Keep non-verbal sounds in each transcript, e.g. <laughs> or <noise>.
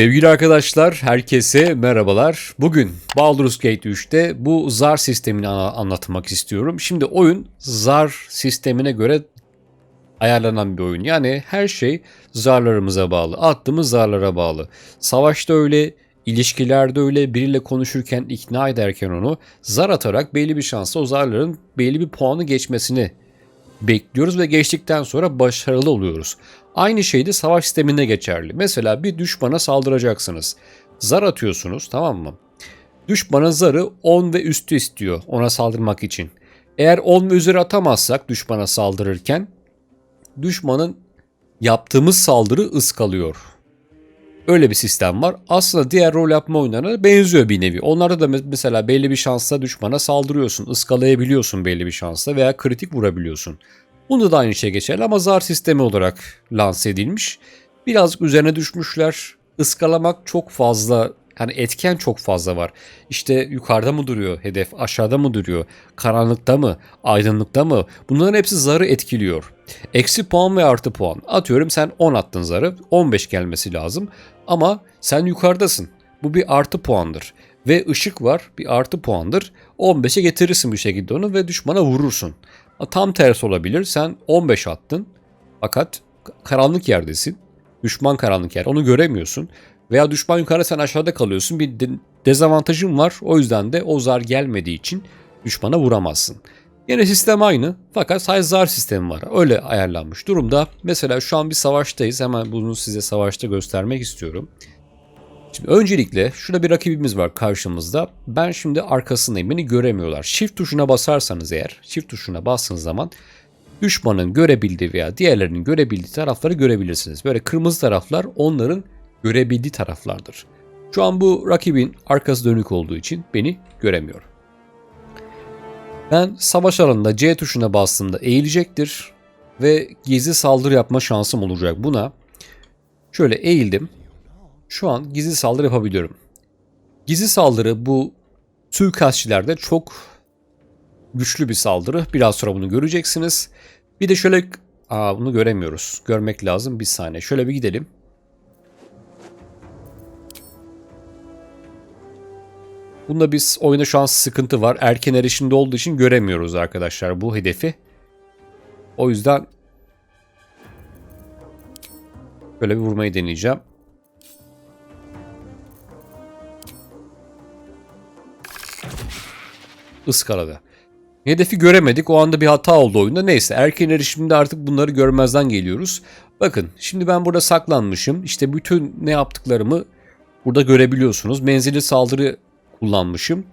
Sevgili arkadaşlar, herkese merhabalar. Bugün Baldur's Gate 3'te bu zar sistemini anlatmak istiyorum. Şimdi oyun zar sistemine göre ayarlanan bir oyun. Yani her şey zarlarımıza bağlı. Attığımız zarlara bağlı. Savaşta öyle, ilişkilerde öyle, biriyle konuşurken, ikna ederken onu zar atarak belli bir şansla o zarların belli bir puanı geçmesini bekliyoruz ve geçtikten sonra başarılı oluyoruz. Aynı şey de savaş sisteminde geçerli. Mesela bir düşmana saldıracaksınız. Zar atıyorsunuz tamam mı? Düşmana zarı 10 ve üstü istiyor ona saldırmak için. Eğer 10 ve üzeri atamazsak düşmana saldırırken düşmanın yaptığımız saldırı ıskalıyor. Öyle bir sistem var. Aslında diğer rol yapma oyunlarına benziyor bir nevi. Onlarda da me- mesela belli bir şansla düşmana saldırıyorsun. ıskalayabiliyorsun belli bir şansla veya kritik vurabiliyorsun. Bunda da aynı şey geçerli ama zar sistemi olarak lanse edilmiş. Birazcık üzerine düşmüşler. Iskalamak çok fazla yani etken çok fazla var. İşte yukarıda mı duruyor hedef, aşağıda mı duruyor, karanlıkta mı, aydınlıkta mı? Bunların hepsi zarı etkiliyor. Eksi puan ve artı puan. Atıyorum sen 10 attın zarı, 15 gelmesi lazım. Ama sen yukarıdasın. Bu bir artı puandır. Ve ışık var, bir artı puandır. 15'e getirirsin bir şekilde onu ve düşmana vurursun. Tam tersi olabilir. Sen 15 attın fakat karanlık yerdesin. Düşman karanlık yer. Onu göremiyorsun. Veya düşman yukarıda sen aşağıda kalıyorsun. Bir de- dezavantajın var. O yüzden de o zar gelmediği için düşmana vuramazsın. Yine sistem aynı fakat sadece zar sistemi var. Öyle ayarlanmış durumda. Mesela şu an bir savaştayız. Hemen bunu size savaşta göstermek istiyorum. Şimdi öncelikle şurada bir rakibimiz var karşımızda. Ben şimdi arkasındayım. Beni göremiyorlar. Shift tuşuna basarsanız eğer, Shift tuşuna bastığınız zaman düşmanın görebildiği veya diğerlerinin görebildiği tarafları görebilirsiniz. Böyle kırmızı taraflar onların görebildiği taraflardır. Şu an bu rakibin arkası dönük olduğu için beni göremiyor. Ben savaş alanında C tuşuna bastığımda eğilecektir ve gizli saldırı yapma şansım olacak buna. Şöyle eğildim. Şu an gizli saldırı yapabiliyorum. Gizli saldırı bu suikastçilerde çok güçlü bir saldırı. Biraz sonra bunu göreceksiniz. Bir de şöyle... Aa bunu göremiyoruz. Görmek lazım. Bir saniye. Şöyle bir gidelim. Bunda biz oyunda şu an sıkıntı var. Erken erişimde olduğu için göremiyoruz arkadaşlar bu hedefi. O yüzden böyle bir vurmayı deneyeceğim. ıskarada. Hedefi göremedik. O anda bir hata oldu oyunda. Neyse erken erişimde artık bunları görmezden geliyoruz. Bakın şimdi ben burada saklanmışım. İşte bütün ne yaptıklarımı burada görebiliyorsunuz. Menzili saldırı kullanmışım.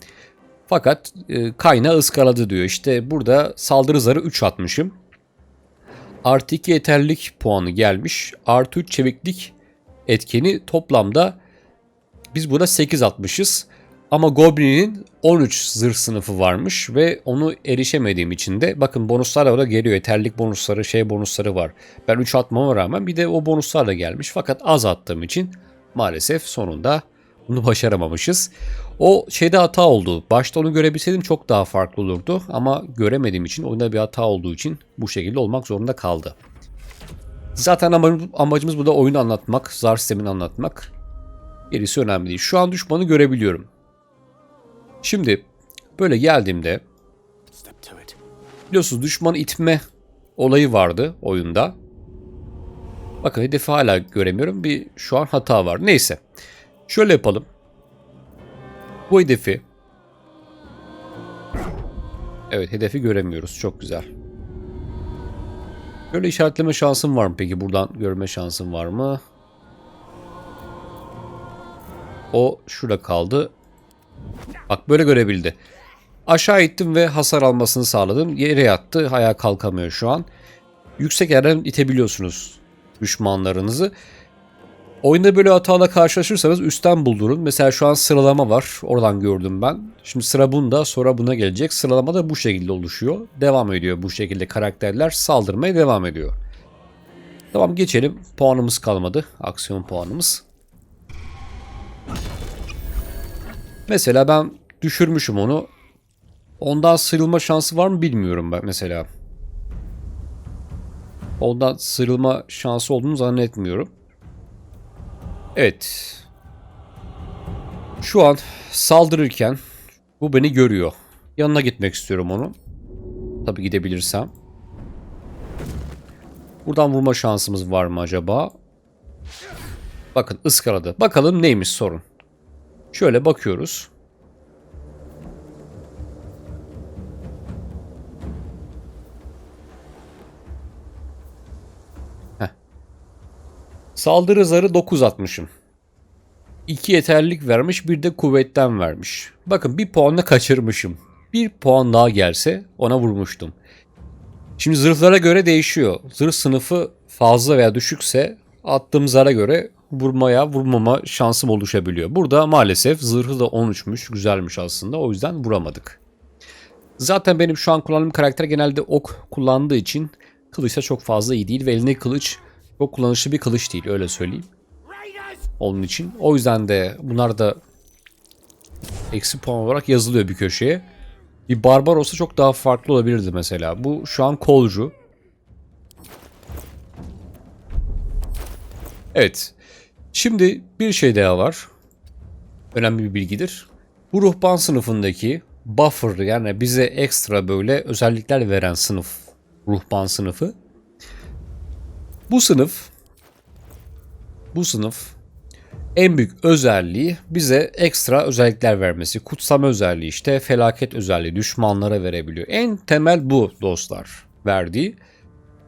Fakat e, kaynağı ıskaladı diyor. İşte burada saldırı zarı 3 atmışım. Artı 2 yeterlilik puanı gelmiş. Artı 3 çeviklik etkeni toplamda biz burada 8 atmışız. Ama Goblin'in 13 zırh sınıfı varmış ve onu erişemediğim için de bakın bonuslar da geliyor. Yeterlik bonusları, şey bonusları var. Ben 3 atmama rağmen bir de o bonuslar da gelmiş. Fakat az attığım için maalesef sonunda bunu başaramamışız. O şeyde hata oldu. Başta onu görebilseydim çok daha farklı olurdu. Ama göremediğim için oyunda bir hata olduğu için bu şekilde olmak zorunda kaldı. Zaten amacımız, burada oyunu anlatmak, zar sistemini anlatmak. Gerisi önemli değil. Şu an düşmanı görebiliyorum. Şimdi böyle geldiğimde biliyorsunuz düşman itme olayı vardı oyunda. Bakın hedefi hala göremiyorum. Bir şu an hata var. Neyse. Şöyle yapalım. Bu hedefi Evet hedefi göremiyoruz. Çok güzel. Böyle işaretleme şansım var mı peki? Buradan görme şansım var mı? O şurada kaldı. Bak böyle görebildi. Aşağı ittim ve hasar almasını sağladım. Yere yattı. Ayağa kalkamıyor şu an. Yüksek yerden itebiliyorsunuz düşmanlarınızı. Oyunda böyle hatalarla karşılaşırsanız üstten buldurun. Mesela şu an sıralama var. Oradan gördüm ben. Şimdi sıra bunda sonra buna gelecek. Sıralama da bu şekilde oluşuyor. Devam ediyor bu şekilde karakterler saldırmaya devam ediyor. Tamam geçelim. Puanımız kalmadı. Aksiyon puanımız. Mesela ben düşürmüşüm onu. Ondan sıyrılma şansı var mı bilmiyorum ben mesela. Ondan sıyrılma şansı olduğunu zannetmiyorum. Evet. Şu an saldırırken bu beni görüyor. Yanına gitmek istiyorum onun. Tabii gidebilirsem. Buradan vurma şansımız var mı acaba? Bakın ıskaladı. Bakalım neymiş sorun. Şöyle bakıyoruz. Saldırı zarı 9 atmışım. 2 yeterlilik vermiş bir de kuvvetten vermiş. Bakın bir puanla kaçırmışım. Bir puan daha gelse ona vurmuştum. Şimdi zırhlara göre değişiyor. Zırh sınıfı fazla veya düşükse attığım zara göre vurmaya vurmama şansım oluşabiliyor. Burada maalesef zırhı da 13'müş. Güzelmiş aslında. O yüzden vuramadık. Zaten benim şu an kullandığım karakter genelde ok kullandığı için kılıçta çok fazla iyi değil ve elindeki kılıç çok kullanışlı bir kılıç değil öyle söyleyeyim. Onun için. O yüzden de bunlar da eksi puan olarak yazılıyor bir köşeye. Bir barbar olsa çok daha farklı olabilirdi mesela. Bu şu an kolcu. Evet. Şimdi bir şey daha var. Önemli bir bilgidir. Bu ruhban sınıfındaki buffer yani bize ekstra böyle özellikler veren sınıf. Ruhban sınıfı. Bu sınıf bu sınıf en büyük özelliği bize ekstra özellikler vermesi. Kutsama özelliği işte felaket özelliği düşmanlara verebiliyor. En temel bu dostlar verdiği.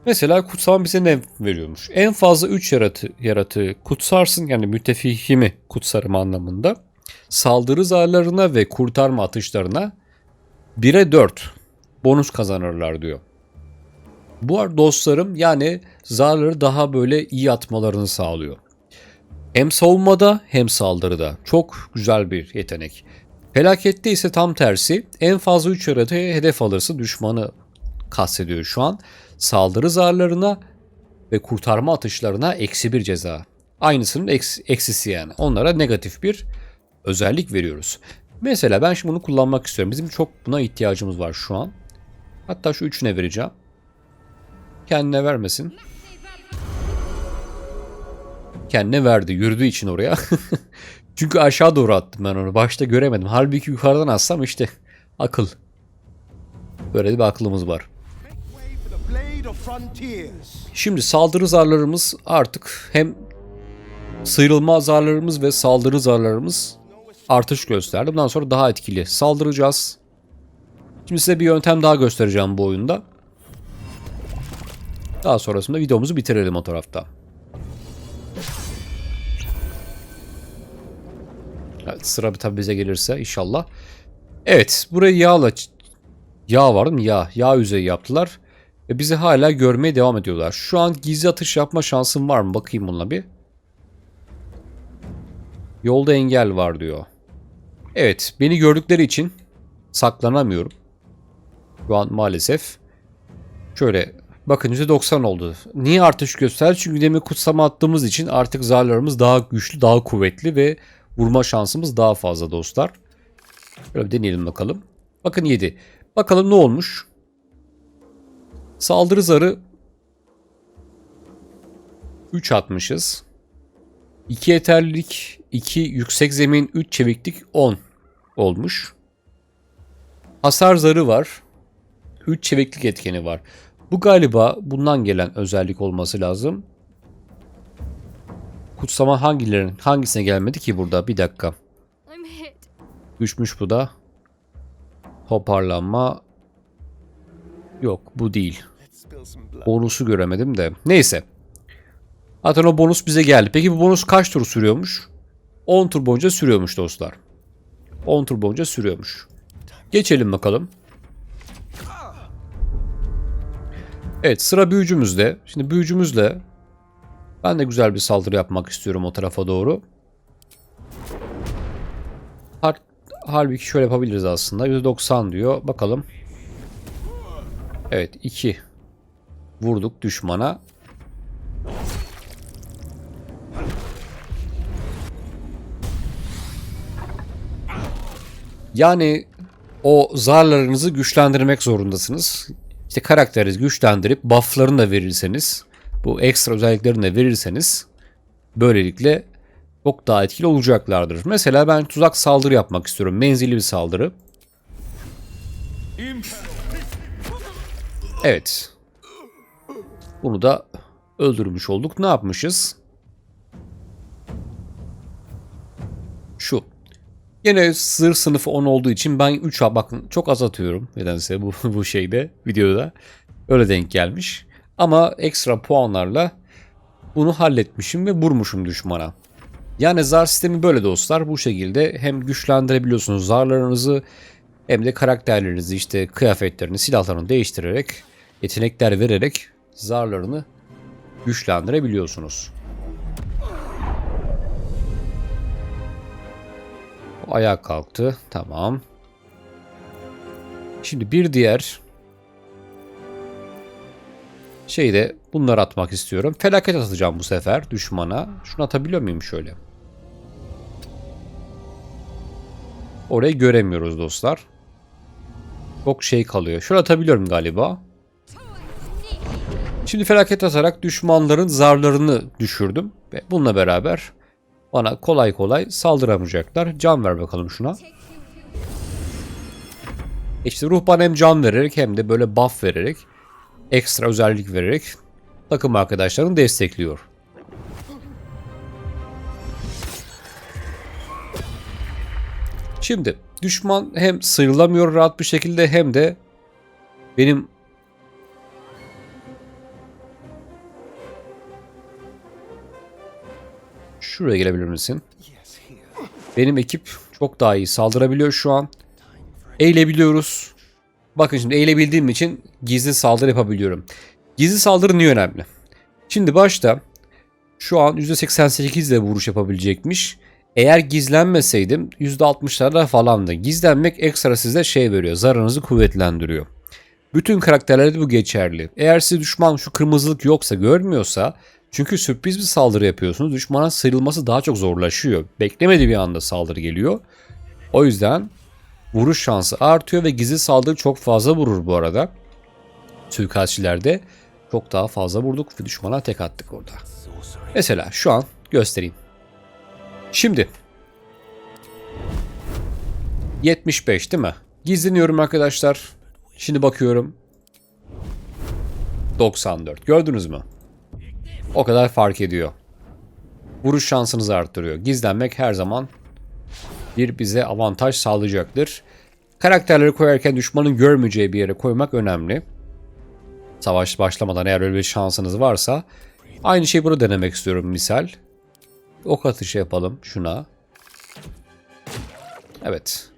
Mesela kutsama bize ne veriyormuş? En fazla 3 yaratı, yaratığı kutsarsın yani müttefihimi kutsarım anlamında. Saldırı zarlarına ve kurtarma atışlarına 1'e 4 bonus kazanırlar diyor. Bu ar- dostlarım yani zarları daha böyle iyi atmalarını sağlıyor. Hem savunmada hem saldırıda. Çok güzel bir yetenek. Felakette ise tam tersi. En fazla 3 yaratığı hedef alırsa düşmanı kastediyor şu an. Saldırı zarlarına ve kurtarma atışlarına eksi bir ceza. Aynısının eks- eksisi yani. Onlara negatif bir özellik veriyoruz. Mesela ben şimdi bunu kullanmak istiyorum. Bizim çok buna ihtiyacımız var şu an. Hatta şu üçüne vereceğim. Kendine vermesin. Kendine verdi. Yürüdüğü için oraya. <laughs> Çünkü aşağı doğru attım ben onu. Başta göremedim. Halbuki yukarıdan atsam işte akıl. Böyle bir aklımız var. Şimdi saldırı zarlarımız artık hem sıyrılma zarlarımız ve saldırı zarlarımız artış gösterdi. Bundan sonra daha etkili saldıracağız. Şimdi size bir yöntem daha göstereceğim bu oyunda. Daha sonrasında videomuzu bitirelim o tarafta. Evet, sıra tabi bize gelirse inşallah. Evet burayı yağla yağ var mi? Yağ. Yağ yüzeyi yaptılar. Ve bizi hala görmeye devam ediyorlar. Şu an gizli atış yapma şansım var mı? Bakayım bununla bir. Yolda engel var diyor. Evet beni gördükleri için saklanamıyorum. Şu an maalesef. Şöyle bakın %90 oldu. Niye artış göster? Çünkü demin kutsama attığımız için artık zarlarımız daha güçlü, daha kuvvetli ve vurma şansımız daha fazla dostlar. Şöyle bir deneyelim bakalım. Bakın 7. Bakalım ne olmuş? Saldırı zarı 3 atmışız. 2 yeterlilik, 2 yüksek zemin, 3 çeviklik 10 olmuş. Hasar zarı var. 3 çeviklik etkeni var. Bu galiba bundan gelen özellik olması lazım. Kutsama hangilerin hangisine gelmedi ki burada? Bir dakika. Düşmüş bu da. Toparlanma. Yok bu değil. Bonusu göremedim de. Neyse. Zaten o bonus bize geldi. Peki bu bonus kaç tur sürüyormuş? 10 tur boyunca sürüyormuş dostlar. 10 tur boyunca sürüyormuş. Geçelim bakalım. Evet sıra büyücümüzde. Şimdi büyücümüzle ben de güzel bir saldırı yapmak istiyorum o tarafa doğru. Hal- Halbuki şöyle yapabiliriz aslında. %90 diyor. Bakalım. Evet 2 vurduk düşmana. Yani o zarlarınızı güçlendirmek zorundasınız. İşte karakterinizi güçlendirip bufflarını da verirseniz, bu ekstra özelliklerini de verirseniz böylelikle çok daha etkili olacaklardır. Mesela ben tuzak saldırı yapmak istiyorum. Menzilli bir saldırı. Evet. Bunu da öldürmüş olduk. Ne yapmışız? Şu. Yine zırh sınıfı 10 olduğu için ben 3 bakın çok az atıyorum nedense bu, <laughs> bu şeyde videoda. Öyle denk gelmiş. Ama ekstra puanlarla bunu halletmişim ve vurmuşum düşmana. Yani zar sistemi böyle dostlar. Bu şekilde hem güçlendirebiliyorsunuz zarlarınızı hem de karakterlerinizi işte kıyafetlerini, silahlarını değiştirerek, yetenekler vererek zarlarını güçlendirebiliyorsunuz. Ayağa kalktı. Tamam. Şimdi bir diğer şeyi de bunları atmak istiyorum. Felaket atacağım bu sefer düşmana. Şunu atabiliyor muyum şöyle? Orayı göremiyoruz dostlar. Çok şey kalıyor. Şöyle atabiliyorum galiba. Şimdi felaket atarak düşmanların zarlarını düşürdüm. Ve bununla beraber bana kolay kolay saldıramayacaklar. Can ver bakalım şuna. İşte ruh bana hem can vererek hem de böyle buff vererek ekstra özellik vererek takım arkadaşlarını destekliyor. Şimdi düşman hem sıyrılamıyor rahat bir şekilde hem de benim Şuraya gelebilir misin? Benim ekip çok daha iyi saldırabiliyor şu an. Eğilebiliyoruz. Bakın şimdi eğilebildiğim için gizli saldırı yapabiliyorum. Gizli saldırı niye önemli? Şimdi başta şu an %88 ile vuruş yapabilecekmiş. Eğer gizlenmeseydim %60'larda falandı. Gizlenmek ekstra size şey veriyor. Zarınızı kuvvetlendiriyor. Bütün karakterlerde bu geçerli. Eğer size düşman şu kırmızılık yoksa görmüyorsa çünkü sürpriz bir saldırı yapıyorsunuz. Düşmana sıyrılması daha çok zorlaşıyor. Beklemediği bir anda saldırı geliyor. O yüzden vuruş şansı artıyor ve gizli saldırı çok fazla vurur bu arada. Suikastçilerde çok daha fazla vurduk ve düşmana tek attık orada. Mesela şu an göstereyim. Şimdi 75 değil mi? Gizleniyorum arkadaşlar. Şimdi bakıyorum. 94. Gördünüz mü? O kadar fark ediyor. Vuruş şansınızı arttırıyor. Gizlenmek her zaman bir bize avantaj sağlayacaktır. Karakterleri koyarken düşmanın görmeyeceği bir yere koymak önemli. Savaş başlamadan eğer öyle bir şansınız varsa aynı şeyi burada denemek istiyorum misal. Ok atışı yapalım şuna. Evet.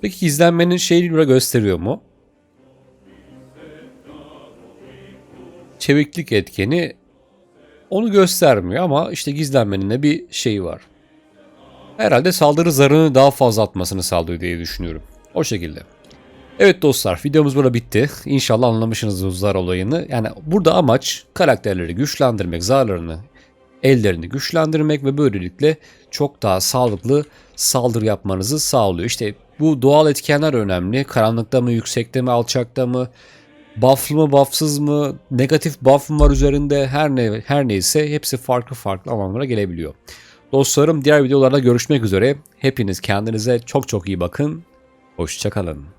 Peki gizlenmenin şeyini burada gösteriyor mu? Çeviklik etkeni onu göstermiyor ama işte gizlenmenin de bir şeyi var. Herhalde saldırı zarını daha fazla atmasını sağlıyor diye düşünüyorum. O şekilde. Evet dostlar videomuz burada bitti. İnşallah anlamışsınızdır zar olayını. Yani burada amaç karakterleri güçlendirmek, zarlarını, ellerini güçlendirmek ve böylelikle çok daha sağlıklı saldırı yapmanızı sağlıyor. İşte bu doğal etkenler önemli. Karanlıkta mı, yüksekte mi, alçakta mı, bufflı mı, buffsız mı, negatif buff var üzerinde her ne her neyse hepsi farklı farklı anlamlara gelebiliyor. Dostlarım diğer videolarda görüşmek üzere. Hepiniz kendinize çok çok iyi bakın. Hoşçakalın.